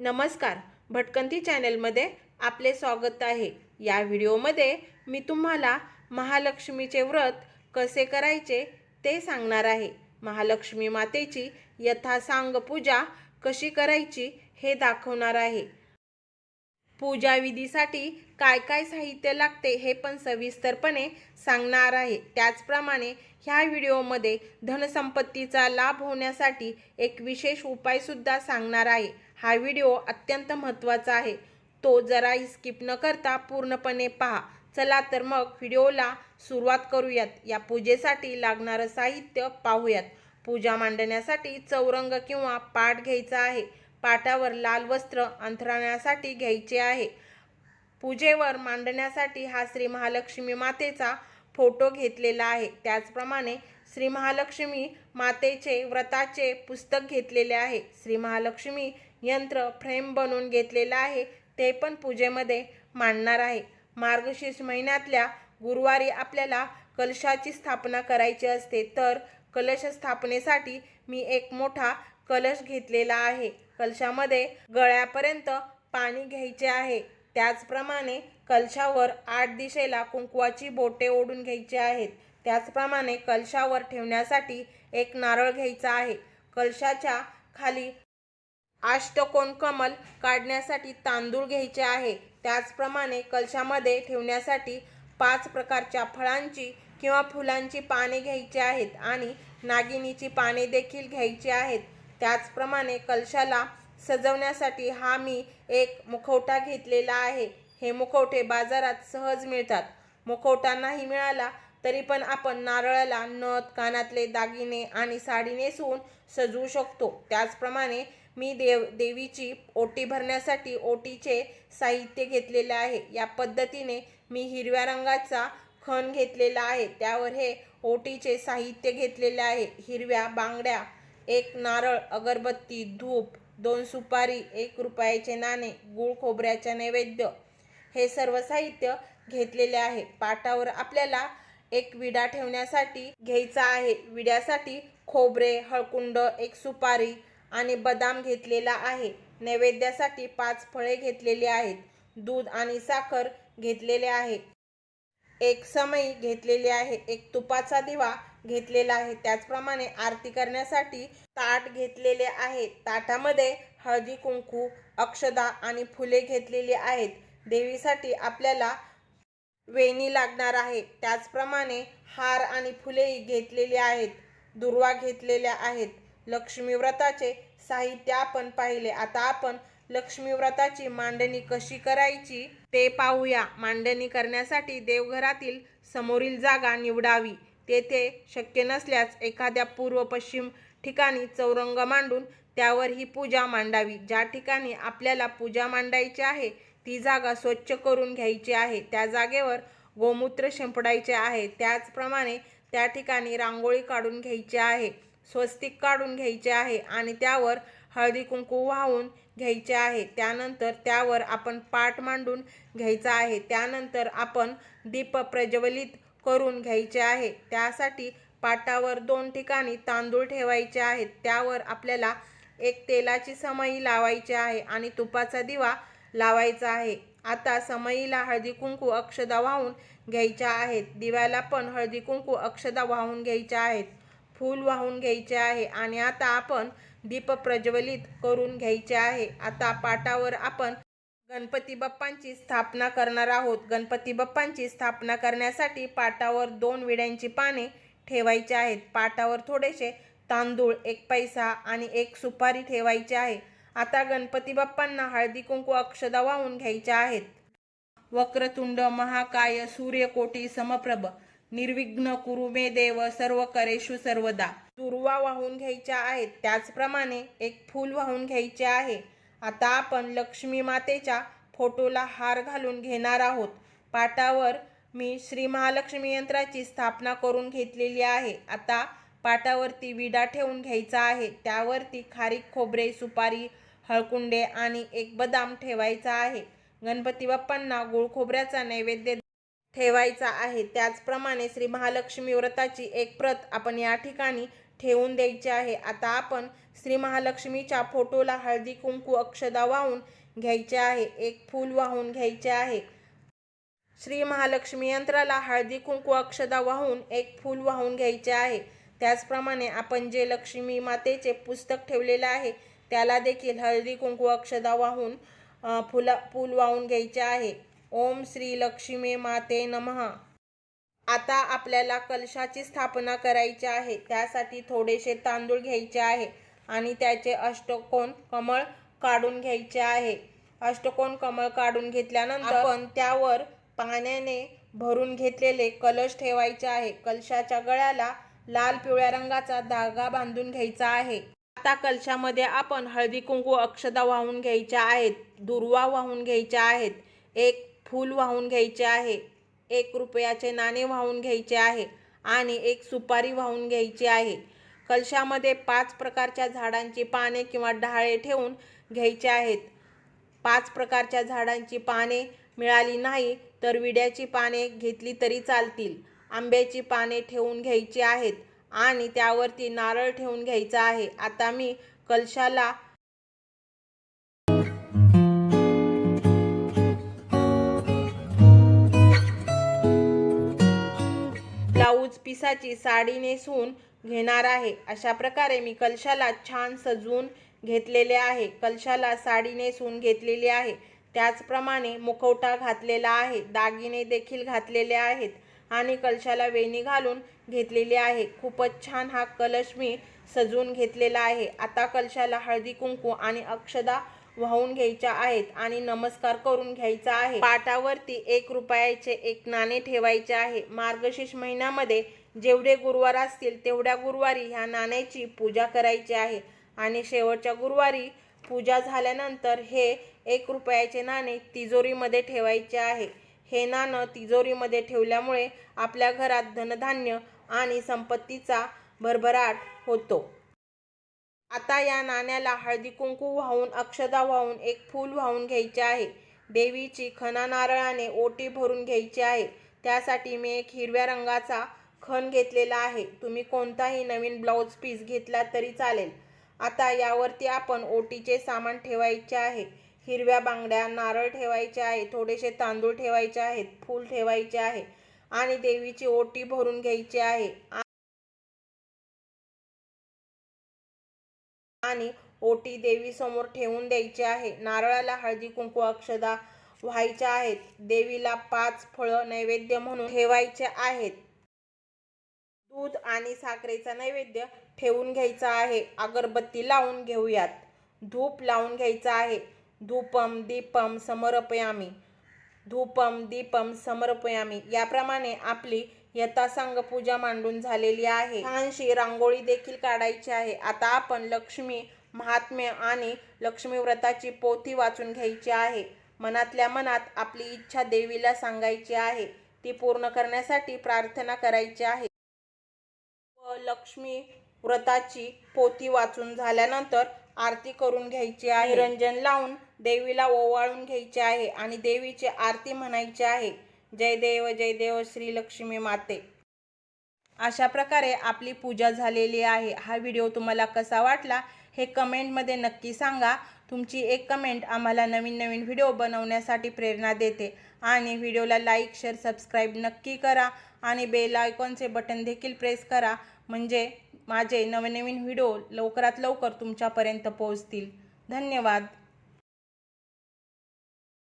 नमस्कार. भटकंती चॅनलमध्ये आपले स्वागत आहे. या व्हिडिओमध्ये मी तुम्हाला महालक्ष्मीचे व्रत कसे करायचे ते सांगणार आहे. महालक्ष्मी मातेची यथासांग पूजा कशी करायची हे दाखवणार आहे. पूजाविधीसाठी काय काय साहित्य लागते हे पण सविस्तरपणे सांगणार आहे. त्याचप्रमाणे ह्या व्हिडिओमध्ये धनसंपत्तीचा लाभ होण्यासाठी एक विशेष उपायसुद्धा सांगणार आहे. हा व्हिडिओ अत्यंत महत्त्वाचा आहे. तो जराही स्किप न करता पूर्णपणे पहा. चला तर मग व्हिडिओला सुरुवात करूयात. या पूजेसाठी लागणारं साहित्य पाहूयात. पूजा मांडण्यासाठी चौरंग किंवा पाट घ्यायचा आहे. पाटावर लाल वस्त्र अंथरण्यासाठी घ्यायचे आहे. पूजेवर मांडण्यासाठी हा श्री महालक्ष्मी मातेचा फोटो घेतलेला आहे. त्याचप्रमाणे श्री महालक्ष्मी मातेचे व्रताचे पुस्तक घेतलेले आहे. श्री महालक्ष्मी यंत्र फ्रेम बनवून घेतलेलं आहे. ते पण पूजेमध्ये मांडणार आहे. मार्गशीर्ष महिन्यातल्या गुरुवारी आपल्याला कलशाची स्थापना करायची असते. तर कलश स्थापनेसाठी मी एक मोठा कलश घेतलेला आहे. कलशामध्ये गळ्यापर्यंत पाणी घ्यायचे आहे. त्याचप्रमाणे कलशावर आठ दिशेला कुंकवाची बोटे ओढून घ्यायची आहेत. त्याचप्रमाणे कलशावर ठेवण्यासाठी एक नारळ घ्यायचा आहे. कलशाच्या खाली अष्टकोन कमल काढण्यासाठी तांदूळ घ्यायचे आहे. त्याचप्रमाणे कलशामध्ये ठेवण्यासाठी पाच प्रकारच्या फळांची किंवा फुलांची पाने घ्यायची आहेत आणि नागिनीची पाने देखील घ्यायची आहेत. त्याचप्रमाणे कलशाला सजवण्यासाठी हा मी एक मुखवटा घेतलेला आहे. हे मुखवटे बाजारात सहज मिळतात. मुखवटा नाही मिळाला तरी पण आपण नारळाला नथ कानातले दागिने आणि साडी नेसवून सजवू शकतो. त्याचप्रमाणे मी देव देवीची ओटी भरण्यासाठी ओटीचे साहित्य घेतलेले आहे. या पद्धतीने मी हिरव्या रंगाचा खण घेतलेला आहे. त्यावर हे ओटीचे साहित्य घेतलेले आहे. हिरव्या बांगड्या एक नारळ अगरबत्ती धूप दोन सुपारी एक रुपयाचे नाणे गुळ खोबऱ्याचे नैवेद्य हे सर्व साहित्य घेतलेले आहे. पाटावर आपल्याला एक विडा ठेवण्यासाठी घ्यायचा आहे. विड्यासाठी खोबरे हळकुंड एक सुपारी आणि बदाम घेतलेला आहे. नैवेद्यासाठी पाच फळे घेतलेली आहेत. दूध आणि साखर घेतलेले आहे. एक समई घेतलेली आहे. एक तुपाचा दिवा घेतलेला आहे. त्याचप्रमाणे आरती करण्यासाठी ताट घेतलेले आहे. ताटामध्ये हळदी कुंकू अक्षदा आणि फुले घेतलेली आहेत. देवीसाठी आपल्याला वेणी लागणार आहे. त्याचप्रमाणे हार आणि फुलेही घेतलेली आहेत. दुर्वा घेतलेल्या आहेत. लक्ष्मी व्रताचे साहित्य आपण पाहिले. आता आपण लक्ष्मी व्रताची मांडणी कशी करायची ते पाहूया. मांडणी करण्यासाठी देवघरातील समोरील जागा निवडावी. तेथे शक्य नसल्यास एखाद्या पूर्व पश्चिम ठिकाणी चौरंग मांडून त्यावर ही पूजा मांडावी. ज्या ठिकाणी आपल्याला पूजा मांडायची आहे ती जागा स्वच्छ करून घ्यायची आहे. त्या जागेवर गोमूत्र शिंपडायचे आहे. त्याचप्रमाणे त्या ठिकाणी रांगोळी काढून घ्यायची आहे. स्वस्तिक काढून घ्यायचे आहे आणि त्यावर हळदी कुंकू वाहून घ्यायचे आहे. त्यानंतर त्यावर आपण पाठ मांडून घ्यायचा आहे. त्यानंतर आपण दीप प्रज्वलित करून घ्यायचे आहे. त्यासाठी पाटावर दोन ठिकाणी तांदूळ ठेवायचे आहेत त्यावर आपल्याला एक तेलाची समई लावायची आहे आणि तुपाचा दिवा लावायचा आहे. आता समईला हळदी कुंकू अक्षदा वाहून घ्यायच्या आहेत. दिव्याला पण हळदी कुंकू अक्षदा वाहून घ्यायच्या आहेत. फूल वाहून घ्यायचे आहे आणि आता आपण दीप प्रज्वलित करून घ्यायचे आहे. आता पाटावर आपण गणपती बाप्पांची स्थापना करणार आहोत. गणपती बाप्पांची स्थापना करण्यासाठी पाटावर दोन विड्यांची पाने ठेवायची आहेत. पाटावर थोडेसे तांदूळ एक पैसा आणि एक सुपारी ठेवायची आहे. आता गणपती बाप्पांना हळदी कुंकू अक्षदा वाहून घ्यायच्या आहेत. वक्रतुंड महाकाय सूर्यकोटी समप्रभ निर्विघ्न कुरुमे देव सर्व करेशु सर्वदा. दुर्वा वाहून घ्यायच्या आहेत त्याचप्रमाणे एक फूल वाहून घ्यायचे आहे. आता आपण लक्ष्मी मातेच्या फोटोला हार घालून घेणार आहोत. पाटावर मी श्री महालक्ष्मी यंत्राची स्थापना करून घेतलेली आहे. आता पाटावरती विडा ठेवून घ्यायचा आहे. त्यावरती खारीक खोबरे सुपारी हळकुंडे आणि एक बदाम ठेवायचा आहे. गणपती बाप्पांना गुळखोबऱ्याचा नैवेद्य ठेवायचा आहे. त्याचप्रमाणे श्री महालक्ष्मी व्रताची एक प्रत आपण या ठिकाणी ठेवून द्यायची आहे. आता आपण श्री महालक्ष्मीच्या फोटोला हळदी कुंकू अक्षदा वाहून घ्यायचे आहे. एक फूल वाहून घ्यायचे आहे. श्री महालक्ष्मी यंत्राला हळदी कुंकू अक्षदा वाहून एक फूल वाहून घ्यायचे आहे. त्याचप्रमाणे आपण जे लक्ष्मी मातेचे पुस्तक ठेवलेलं आहे त्याला देखील हळदी कुंकू अक्षदा वाहून फुला फूल वाहून घ्यायचे आहे. ओम श्री लक्ष्मी माते नमः. आता आपल्याला कलशाची स्थापना करायची आहे. त्यासाठी थोडेसे तांदूळ घ्यायचे आहे आणि त्याचे अष्टकोन कमळ काढून घ्यायचे आहे. अष्टकोन कमळ काढून घेतल्यानंतर आपण त्यावर पाण्याने भरून घेतलेले कलश ठेवायचे आहे. कलशाच्या गळ्याला लाल पिवळ्या रंगाचा धागा बांधून घ्यायचा आहे. आता कलशामध्ये आपण हळदी कुंकू अक्षदा वाहून घ्यायच्या आहेत. दुर्वा वाहून घ्यायच्या आहेत. एक फूल वाहून घ्यायचे आहे. एक रुपयाचे नाणे वाहून घ्यायचे आहे आणि एक सुपारी वाहून घ्यायची आहे. कलशामध्ये पाच प्रकारच्या झाडांची पाने किंवा डहाळे ठेवून घ्यायचे आहेत. पाच प्रकारच्या झाडांची पाने मिळाली नाही तर विड्याची पाने घेतली तरी चालतील. आंब्याची पाने ठेवून घ्यायची आहेत आणि त्यावरती नारळ ठेवून घ्यायचा आहे. आता मी कलशाला पिसाची साडी नेसून घेणार आहे. अशा प्रकारे मी कलशाला छान सजवून घेतलेले आहे. कलशाला साडी नेसून घेतलेली आहे. त्याचप्रमाणे मुखवटा घातलेला आहे. दागिने देखील घातलेले आहेत आणि कलशाला वेणी घालून घेतलेली आहे. खूपच छान हा कलश मी सजवून घेतलेला आहे. आता कलशाला हळदी कुंकू आणि अक्षदा वाहून घ्यायच्या आहेत आणि नमस्कार करून घ्यायचा आहे. पाटावरती एक रुपयाचे एक नाणे ठेवायचे आहे. मार्गशीर्ष महिन्यामध्ये जेवढे गुरुवार असतील तेवढ्या गुरुवारी ह्या नाण्याची पूजा करायची आहे. आणि शेवटच्या गुरुवारी पूजा झाल्यानंतर हे एक रुपयाचे नाणे तिजोरीमध्ये ठेवायचे आहे. हे नाणं तिजोरीमध्ये ठेवल्यामुळे आपल्या घरात धनधान्य आणि संपत्तीचा भरभराट होतो. आता या नाण्याला हळदी कुंकू वाहून अक्षदा वाहून एक फूल वाहून घ्यायचे आहे. देवीची खना नारळाने ओटी भरून घ्यायची आहे. त्यासाठी मी एक हिरव्या रंगाचा खण घेतलेला आहे. तुम्ही कोणताही नवीन ब्लाऊज पीस घेतला तरी चालेल. आता यावरती आपण ओटीचे सामान ठेवायचे आहे. हिरव्या बांगड्या नारळ ठेवायचे आहे थोडेसे तांदूळ ठेवायचे आहेत फूल ठेवायचे आहे आणि देवीची ओटी भरून घ्यायची आहे. आणि ओटी देवी समोर ठेवून द्यायची आहे. नारळाला हळदी कुंकू अक्षदा व्हायच्या आहेत. देवीला पाच फळं नैवेद्य म्हणून ठेवायचे आहेत. दूध आणि साखरेचा नैवेद्य ठेवून घ्यायचा आहे. अगरबत्ती लावून घेऊयात. धूप लावून घ्यायचा आहे. धूपम दीपम समर्पयामी. धूपम दीपम समर्पयामी. याप्रमाणे आपली यथासांग पूजा मांडून झालेली आहे. छानशी रांगोळी देखील काढायची आहे. आता आपण लक्ष्मी महात्म्य आणि लक्ष्मी व्रताची पोथी वाचून घ्यायची आहे. मनातल्या मनात आपली इच्छा देवीला सांगायची आहे. ती पूर्ण करण्यासाठी प्रार्थना करायची आहे. व लक्ष्मी व्रताची पोथी वाचून झाल्यानंतर आरती करून घ्यायची आहे. रंजन लावून देवीला ओवाळून घ्यायचे आहे आणि देवीची आरती म्हणायची आहे. जय देव जय देव श्री लक्ष्मी माते. अशा प्रकारे आपली पूजा झालेली आहे. हा व्हिडिओ तुम्हाला कसा वाटला हे कमेंटमध्ये नक्की सांगा. तुमची एक कमेंट आम्हाला नवीन नवीन व्हिडिओ बनवण्यासाठी प्रेरणा देते. आणि व्हिडिओला लाईक शेअर सबस्क्राईब नक्की करा. आणि बेल आयकॉनचे बटन देखील प्रेस करा. म्हणजे माझे नवनवीन व्हिडिओ लवकरात लवकर तुमच्यापर्यंत पोहोचतील. धन्यवाद.